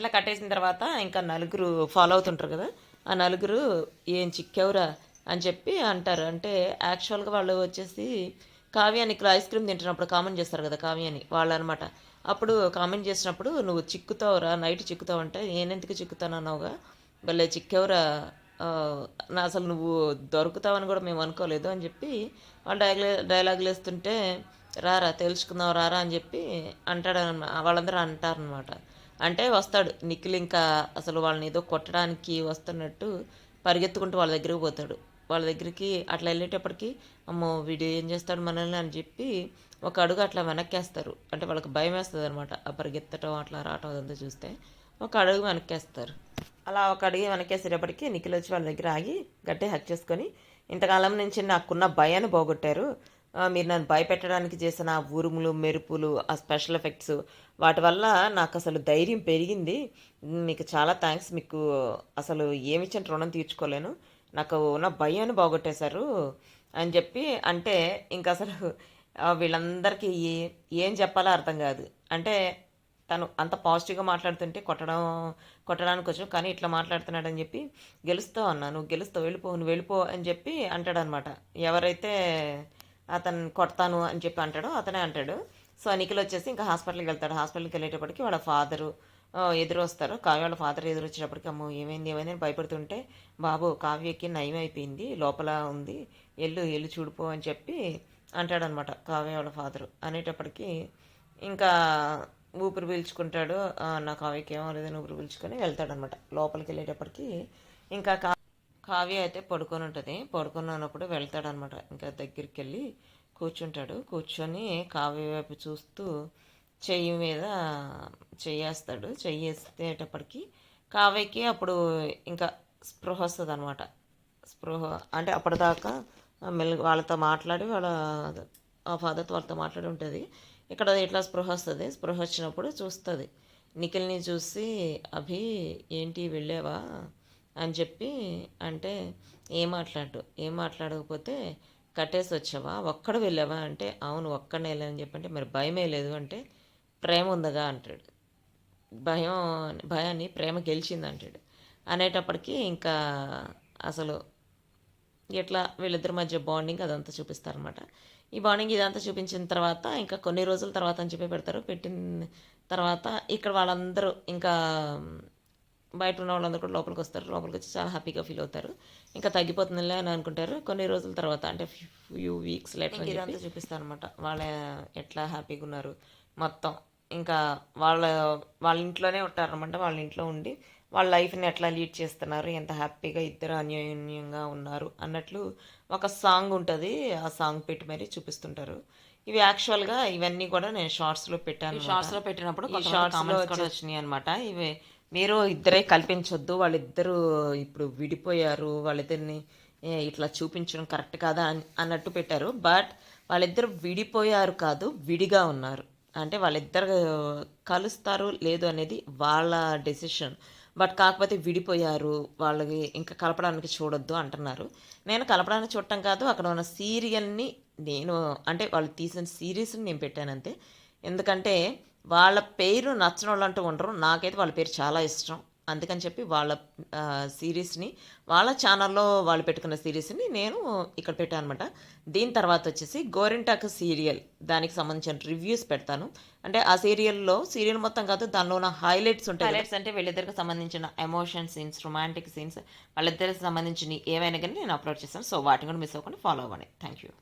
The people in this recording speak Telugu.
అట్లా కట్టేసిన తర్వాత ఇంకా నలుగురు ఫాలో అవుతుంటారు కదా. ఆ నలుగురు ఏం చిక్కెవరా అని చెప్పి అంటారు. అంటే యాక్చువల్గా వాళ్ళు వచ్చేసి కావ్యానికి ఇక్కడ ఐస్ క్రీమ్ తింటున్నప్పుడు కామెంట్ చేస్తారు కదా కావ్యాని వాళ్ళు అనమాట అప్పుడు కామెంట్ చేసినప్పుడు నువ్వు చిక్కుతావురా నైట్ చిక్కుతావు అంటే నేనెందుకు చిక్కుతాను అన్నావుగా. భలే చిక్కెవరా నా అసలు నువ్వు దొరుకుతావని కూడా మేము అనుకోలేదు అని చెప్పి వాళ్ళు డైలాగ్ డైలాగులు వేస్తుంటే రారా తెలుసుకుందాం రారా అని చెప్పి అంటాడు వాళ్ళందరూ అంటారనమాట. అంటే వస్తాడు. నిఖిల్ ఇంకా అసలు వాళ్ళని ఏదో కొట్టడానికి వస్తున్నట్టు పరిగెత్తుకుంటూ వాళ్ళ దగ్గరికి పోతాడు. వాళ్ళ దగ్గరికి అట్లా వెళ్ళేటప్పటికి అమ్మో వీడు ఏం చేస్తాడు మనల్ని అని చెప్పి ఒక అడుగు అట్లా వెనక్కేస్తారు. అంటే వాళ్ళకి భయం వేస్తుంది అనమాట ఆ పరిగెత్తటం అట్లా రావటం అదంతా చూస్తే ఒక అడుగు వెనక్కేస్తారు. అలా ఒక అడుగు వెనకేసేటప్పటికి నిఖిల్ వచ్చి వాళ్ళ దగ్గర ఆగి గట్టి హక్ చేసుకొని ఇంతకాలం నుంచి నాకున్న భయాన్ని పోగొట్టారు. మీరు నన్ను భయపెట్టడానికి చేసిన ఆ ఉరుములు మెరుపులు ఆ స్పెషల్ ఎఫెక్ట్స్ వాటి వల్ల నాకు అసలు ధైర్యం పెరిగింది. మీకు చాలా థ్యాంక్స్ మీకు అసలు ఏమిచ్చిన రుణం తీర్చుకోలేను. నాకు ఉన్న భయాన్ని బాగొట్టేశారు అని చెప్పి అంటే ఇంకా అసలు వీళ్ళందరికీ ఏం చెప్పాలో అర్థం కాదు. అంటే తను అంత పాజిటివ్గా మాట్లాడుతుంటే కొట్టడం కొట్టడానికి వచ్చాం కానీ ఇట్లా మాట్లాడుతున్నాడని చెప్పి గెలుస్తావు అన్నా నువ్వు గెలుస్తావు వెళ్ళిపో నువ్వు వెళ్ళిపో అని చెప్పి అంటాడనమాట. ఎవరైతే అతను కొడతాను అని చెప్పి అంటాడు అతనే అంటాడు. సో నిఖిల్ వచ్చేసి ఇంకా హాస్పిటల్కి వెళ్తాడు. హాస్పిటల్కి వెళ్ళేటప్పటికి వాళ్ళ ఫాదరు ఎదురు వస్తారు కావ్య వాళ్ళ ఫాదర్ ఎదురు వచ్చేటప్పటికి అమ్మో ఏమైంది ఏమైంది అని భయపడుతుంటే బాబు కావ్యకి నయం అయిపోయింది లోపల ఉంది ఎల్లు ఎల్లు చూడిపో అని చెప్పి అంటాడనమాట కావ్య వాళ్ళ ఫాదరు. అనేటప్పటికి ఇంకా ఊపిరి పీల్చుకుంటాడు. నా కావ్యకి ఏమో లేదని ఊపిరి పీల్చుకొని వెళ్తాడనమాట. లోపలికి వెళ్ళేటప్పటికి ఇంకా కా కావ్య అయితే పడుకొని ఉంటుంది. పడుకొని ఉన్నప్పుడు వెళ్తాడనమాట. ఇంకా దగ్గరికి వెళ్ళి కూర్చుంటాడు. కూర్చొని కావ్య వైపు చూస్తూ చెయ్యి మీద చెయ్యేస్తాడు చెయ్యేసేటప్పటికి కావ్యకి అప్పుడు ఇంకా స్పృహ వస్తుంది అనమాట స్పృహ అంటే అప్పటిదాకా మెల్ వాళ్ళతో మాట్లాడి వాళ్ళ ఆ ఫాదర్తో వాళ్ళతో మాట్లాడి ఉంటుంది. ఇక్కడ ఇట్లా స్పృహ వస్తుంది. స్పృహ వచ్చినప్పుడు చూస్తుంది. నిఖిల్ని చూసి అభి ఏంటి వెళ్ళావా? అని చెప్పి అంటే ఏం మాట్లాడు ఏం మాట్లాడకపోతే కట్టేసి వచ్చావా ఒక్కడ వెళ్ళావా? అంటే అవును ఒక్కడనే వెళ్ళానని చెప్పి అంటే మరి భయమే లేదు అంటే ప్రేమ ఉందగా అంటాడు. భయం భయాన్ని ప్రేమ గెలిచింది అంటాడు. అనేటప్పటికీ ఇంకా అసలు ఇట్లా వీళ్ళిద్దరి మధ్య బాండింగ్ అదంతా చూపిస్తారనమాట ఈ బాండింగ్ ఇదంతా చూపించిన తర్వాత ఇంకా కొన్ని రోజుల తర్వాత అని చెప్పి పెడతారు. పెట్టిన తర్వాత ఇక్కడ వాళ్ళందరూ ఇంకా బయట ఉన్న వాళ్ళందరూ కూడా లోపలికి వస్తారు. లోపలికి వచ్చి చాలా హ్యాపీగా ఫీల్ అవుతారు. ఇంకా తగ్గిపోతుందిలే అని అనుకుంటారు. కొన్ని రోజుల తర్వాత అంటే ఫ్యూ వీక్స్ లేటర్ ఇదంతా చూపిస్తారు అనమాట వాళ్ళ ఎట్లా హ్యాపీగా ఉన్నారు? మొత్తం. ఇంకా వాళ్ళ వాళ్ళ ఇంట్లోనే ఉంటారనమాట వాళ్ళ ఇంట్లో ఉండి వాళ్ళ లైఫ్ని ఎట్లా లీడ్ చేస్తున్నారు? ఎంత హ్యాపీగా ఇద్దరు అన్యోన్యంగా ఉన్నారు? అన్నట్లు ఒక సాంగ్ ఉంటుంది. ఆ సాంగ్ పెట్టి మరీ చూపిస్తుంటారు. ఇవి యాక్చువల్గా ఇవన్నీ కూడా నేను షార్ట్స్లో పెట్టాను షార్ట్స్లో పెట్టినప్పుడు షార్ట్స్ కూడా వచ్చినాయి అనమాట ఇవి మీరు ఇద్దరే కల్పించొద్దు వాళ్ళిద్దరూ ఇప్పుడు విడిపోయారు వాళ్ళిద్దరిని ఇట్లా చూపించడం కరెక్ట్ కాదా అని అన్నట్టు పెట్టారు. బట్ వాళ్ళిద్దరు విడిపోయారు కాదు విడిగా ఉన్నారు. అంటే వాళ్ళిద్దరు కలుస్తారు లేదు అనేది వాళ్ళ డెసిషన్ బట్ కాకపోతే విడిపోయారు వాళ్ళకి ఇంకా కలపడానికి చూడొద్దు అంటున్నారు. నేను కలపడానికి చూడటం కాదు అక్కడ ఉన్న సీరియల్ని నేను అంటే వాళ్ళు తీసిన సిరీస్ని నేను పెట్టాను అంతే. ఎందుకంటే వాళ్ళ పేరు నచ్చిన వాళ్ళు అంటూ ఉండరు. నాకైతే వాళ్ళ పేరు చాలా ఇష్టం. అందుకని చెప్పి వాళ్ళ సిరీస్ని వాళ్ళ ఛానల్లో వాళ్ళు పెట్టుకున్న సిరీస్ని నేను ఇక్కడ పెట్టాను అనమాట దీని తర్వాత వచ్చేసి గోరింటాక్ సీరియల్. దానికి సంబంధించిన రివ్యూస్ పెడతాను. అంటే ఆ సీరియల్లో సీరియల్ మొత్తం కాదు దానిలో ఉన్న హైలైట్స్ ఉంటాయి హైలైట్స్ అంటే వీళ్ళిద్దరికి సంబంధించిన ఎమోషన్ సీన్స్ రొమాంటిక్ సీన్స్ వాళ్ళిద్దరికి సంబంధించిన ఏవైనా కానీ నేను అప్లోడ్ చేస్తాను. సో వాటిని కూడా మిస్ అవ్వకుండా ఫాలో అవ్వండి. Thank you.